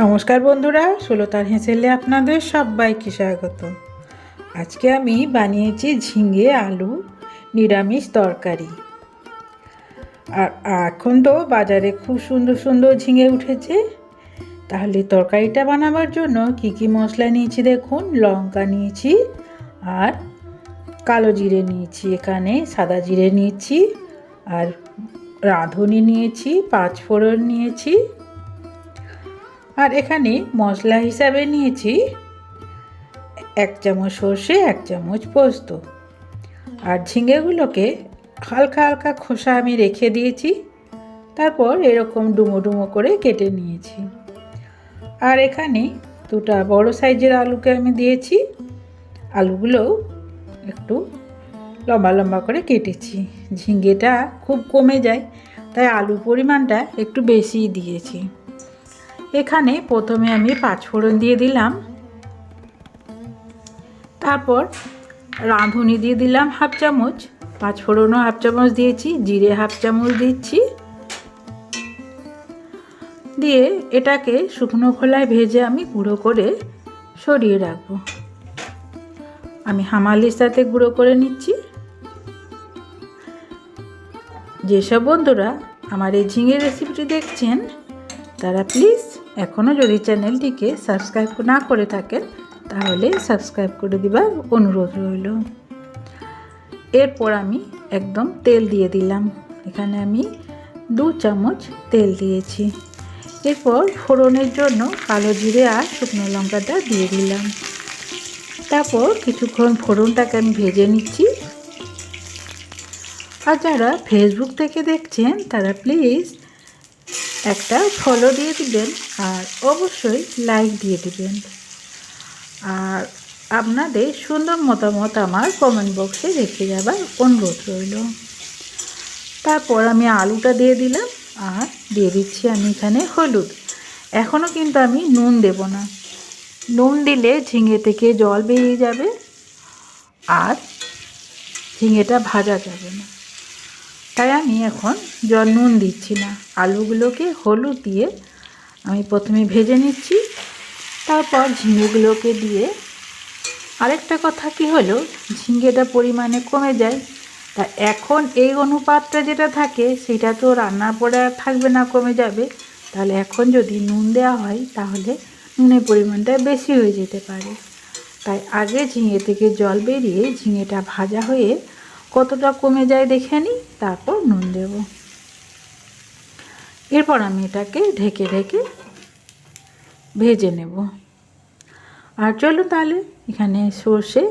নমস্কার বন্ধুরা, ষোলোতার হেসেলে আপনাদের সবাইকে স্বাগত। আজকে আমি বানিয়েছি ঝিঙে আলু নিরামিষ তরকারি। আর এখন তো বাজারে খুব সুন্দর সুন্দর ঝিঙে উঠেছে। তাহলে তরকারিটা বানাবার জন্য কি কি মশলা নিয়েছি দেখুন, লঙ্কা নিয়েছি আর কালো জিরে নিয়েছি এখানে, সাদা জিরে নিয়েছি আর রাঁধুনি নিয়েছি, পাঁচ ফোড়ন নিয়েছি। আর এখানে মশলা হিসাবে নিয়েছি এক চামচ সর্ষে, এক চামচ পোস্ত। আর ঝিঙেগুলোকে হালকা হালকা খোসা আমি রেখে দিয়েছি, তারপর এরকম ডুমো ডুমো করে কেটে নিয়েছি। আর এখানে দুটা বড় সাইজের আলুকে আমি দিয়েছি। আলুগুলো একটু লম্বা লম্বা করে কেটেছি। ঝিঙ্গেটা খুব কমে যায়, তাই আলু পরিমাণটা একটু বেশিই দিয়েছি। এখানে প্রথমে আমি পাঁচফোড়ন দিয়ে দিলাম। তারপর রাঁধুনি দিয়ে দিলাম হাফ চামচ, পাঁচফোড়নও হাফ চামচ দিয়েছি, জিরে হাফ চামচ দিচ্ছি। দিয়ে এটাকে শুকনো খোলায় ভেজে আমি গুঁড়ো করে সরিয়ে রাখব। আমি হামালির সাথে গুঁড়ো করে নিচ্ছি। যেসব বন্ধুরা আমার এই ঝিঙের রেসিপিটি দেখছেন, তারা প্লিজ এখনও যদি চ্যানেলটিকে সাবস্ক্রাইব না করে থাকেন, তাহলে সাবস্ক্রাইব করে দিবার অনুরোধ রইল। এরপর আমি একদম তেল দিয়ে দিলাম। এখানে আমি দু চামচ তেল দিয়েছি। এরপর ফোড়নের জন্য কালো জিরে আর শুকনো লঙ্কাটা দিয়ে দিলাম। তারপর কিছুক্ষণ ফোড়নটাকে আমি ভেজে নিচ্ছি। আর যারা ফেসবুক থেকে দেখছেন, তারা প্লিজ একটা ফলো দিয়ে দিবেন আর অবশ্যই লাইক দিয়ে দিবেন। আর আপনাদের সুন্দর মতামত আমার কমেন্ট বক্সে রেখে যাবার অনুরোধ রইল। তারপর আমি আলুটা দিয়ে দিলাম আর দিয়ে দিচ্ছি আমি এখানে হলুদ। এখনও কিন্তু আমি নুন দেব না। নুন দিলে ঝিঙে থেকে জল বেরিয়ে যাবে আর ঝিঙেটা ভাজা যাবে না। তাই আমি এখন জল নুন দিচ্ছি না। আলুগুলোকে হলুদ দিয়ে আমি প্রথমে ভেজে নিচ্ছি। তারপর ঝিঙেগুলোকে দিয়ে আরেকটা কথা কি হলো? ঝিঙেটা পরিমাণে কমে যায়। তা এখন এই অনুপাতটা যেটা থাকে, সেটা তো রান্নার পরে আর থাকবে না, কমে যাবে। তাহলে এখন যদি নুন দেওয়া হয়, তাহলে নুনের পরিমাণটা বেশি হয়ে যেতে পারে। তাই আগে ঝিঙে থেকে জল বেরিয়ে ঝিঙেটা ভাজা হয়ে কতটা কমে যায় দেখে নিই, তারপর নুন দেব। এরপর আমি এটাকে ঢেকে ঢেকে ভেজে নেব। আর চলো তাহলে এখানে সর্ষে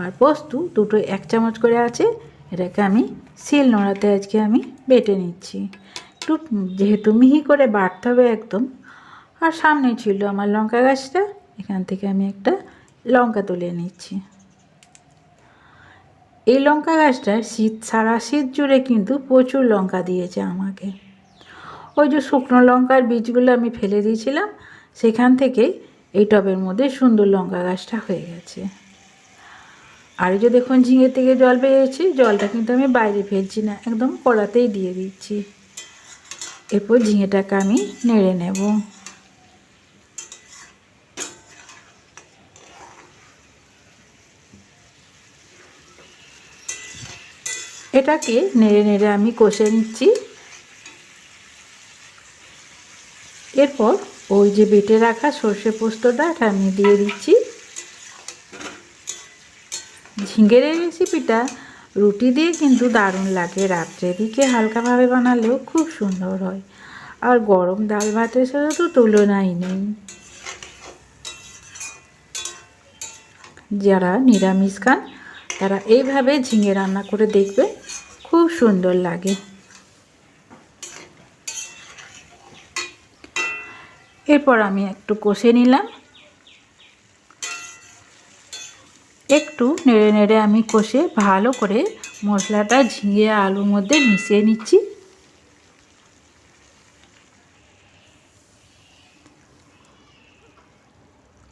আর পোস্ত দুটো এক চামচ করে আছে, এটাকে আমি শিল নোড়াতে আজকে আমি বেটে নিচ্ছি। একটু যেহেতু মিহি করে বাটতে হবে একদম আর সামনে ছিল আমার লঙ্কা গাছটা। এখান থেকে আমি একটা লঙ্কা তুলে নিচ্ছি। এই লঙ্কা গাছটা শীত সারা শীত জুড়ে কিন্তু প্রচুর লঙ্কা দিয়েছে আমাকে। ওই যে শুকনো লঙ্কার বীজগুলো আমি ফেলে দিয়েছিলাম, সেখান থেকে এই টবের মধ্যে সুন্দর লঙ্কা গাছটা হয়ে গেছে। আর যে দেখুন ঝিঙে থেকে জল পেয়েছি, জলটা কিন্তু আমি বাইরে ফেলছি না, একদম কড়াতেই দিয়ে দিচ্ছি। এরপর ঝিঙেটাকে আমি নেড়ে নেব। এটাকে নেড়ে নেড়ে আমি কষে নিচ্ছি। এরপর ওই যে বেটে রাখা সর্ষে পোস্তটা এটা আমি দিয়ে দিচ্ছি। ঝিঙ্গের রেসিপিটা রুটি দিয়ে কিন্তু দারুণ লাগে। রাত্রের দিকে হালকাভাবে বানালেও খুব সুন্দর হয়। আর গরম ডাল ভাতের সাথে তো তুলনাই নেই। যারা নিরামিষ খান তারা এইভাবে ঝিঙে রান্না করে দেখবে, খুব সুন্দর লাগে। এরপর আমি একটু কষে নিলাম। একটু নেড়ে নেড়ে আমি কষে ভালো করে মশলাটা ঝিঙে আলুর মধ্যে মিশিয়ে নিচ্ছি।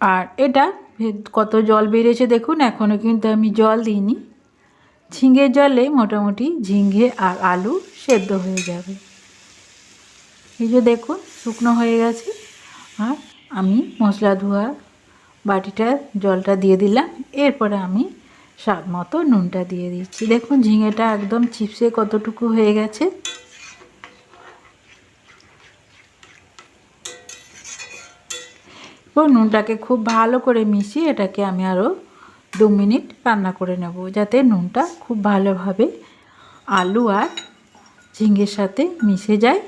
আর এটা কত জল বেরিয়েছে দেখুন এখনও কিন্তু আমি জল দিইনি। ঝিঙের জলে মোটামুটি ঝিঙে আর আলু সেদ্ধ হয়ে যাবে। এই যে দেখুন, শুকনো হয়ে গেছে। আর আমি মশলা ধোয়া বাটিটা, জলটা দিয়ে দিলাম। এরপরে আমি স্বাদ মতো নুনটা দিয়ে দিচ্ছি। দেখুন, ঝিঙেটা একদম চিপসে কতটুকু হয়ে গেছে। এবং নুনটাকে খুব ভালো করে মিশিয়ে এটাকে আমি আরও দু মিনিট রান্না করে নেব, যাতে নুনটা খুব ভালোভাবে আলু আর ঝিঙের সাথে মিশে যায়।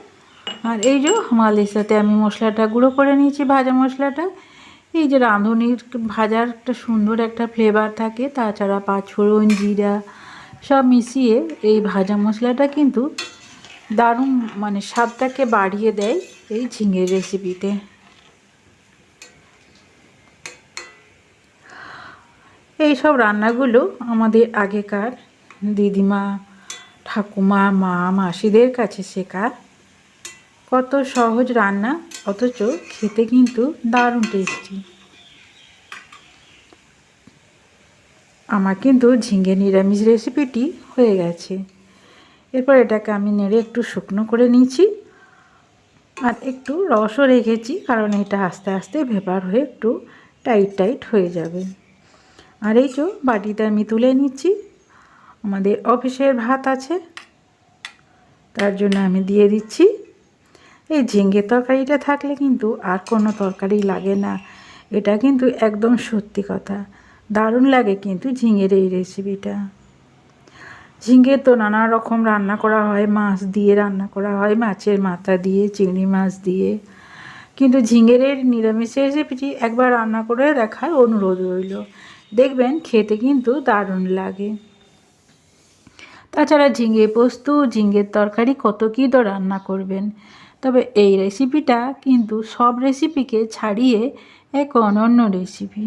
আর এই যে হামালির সাথে আমি মশলাটা গুঁড়ো করে নিয়েছি, ভাজা মশলাটা। এই যে রাঁধুনির ভাজার একটা সুন্দর একটা ফ্লেভার থাকে, তাছাড়া পাঁচফোড়ন, জিরা, সব মিশিয়ে এই ভাজা মশলাটা কিন্তু দারুণ মানে স্বাদটাকে বাড়িয়ে দেয় এই ঝিঙের রেসিপিতে এই সব রান্নাগুলো আমাদের আগেকার দিদিমা, ঠাকুমা, মা, মাসিদের কাছে শেখা। কত সহজ রান্না, অথচ খেতে কিন্তু দারুণ টেস্টি। আমার কিন্তু ঝিঙে নিরামিষ রেসিপিটি হয়ে গেছে। এরপর এটাকে আমি নেড়ে একটু শুকনো করে নিয়েছি। আর একটু রসও রেখেছি, কারণ এটা আস্তে আস্তে ভেপার হয়ে একটু টাইট টাইট হয়ে যাবে। আর এই চো বাটিতে আমি তুলে নিচ্ছি। আমাদের অফিসের ভাত আছে। তার জন্য আমি দিয়ে দিচ্ছি। এই ঝিঙ্গে তরকারিটা থাকলে কিন্তু আর কোনো তরকারি লাগে না। এটা কিন্তু একদম সত্যি কথা। দারুণ লাগে কিন্তু ঝিঙের এই রেসিপিটা ঝিঙে তো নানা রকম রান্না করা হয়। মাছ দিয়ে রান্না করা হয়। মাছের মাথা দিয়ে, চিংড়ি মাছ দিয়ে। কিন্তু ঝিঙের এই নিরামিষ রেসিপিটি একবার রান্না করে দেখার অনুরোধ রইল। দেখবেন খেতে কিন্তু দারুণ লাগে। তাছাড়া ঝিঙে পোস্ত, ঝিঙের তরকারি কত কী তো রান্না করবেন। তবে এই রেসিপিটা কিন্তু সব রেসিপিকে ছাড়িয়ে এক অনন্য রেসিপি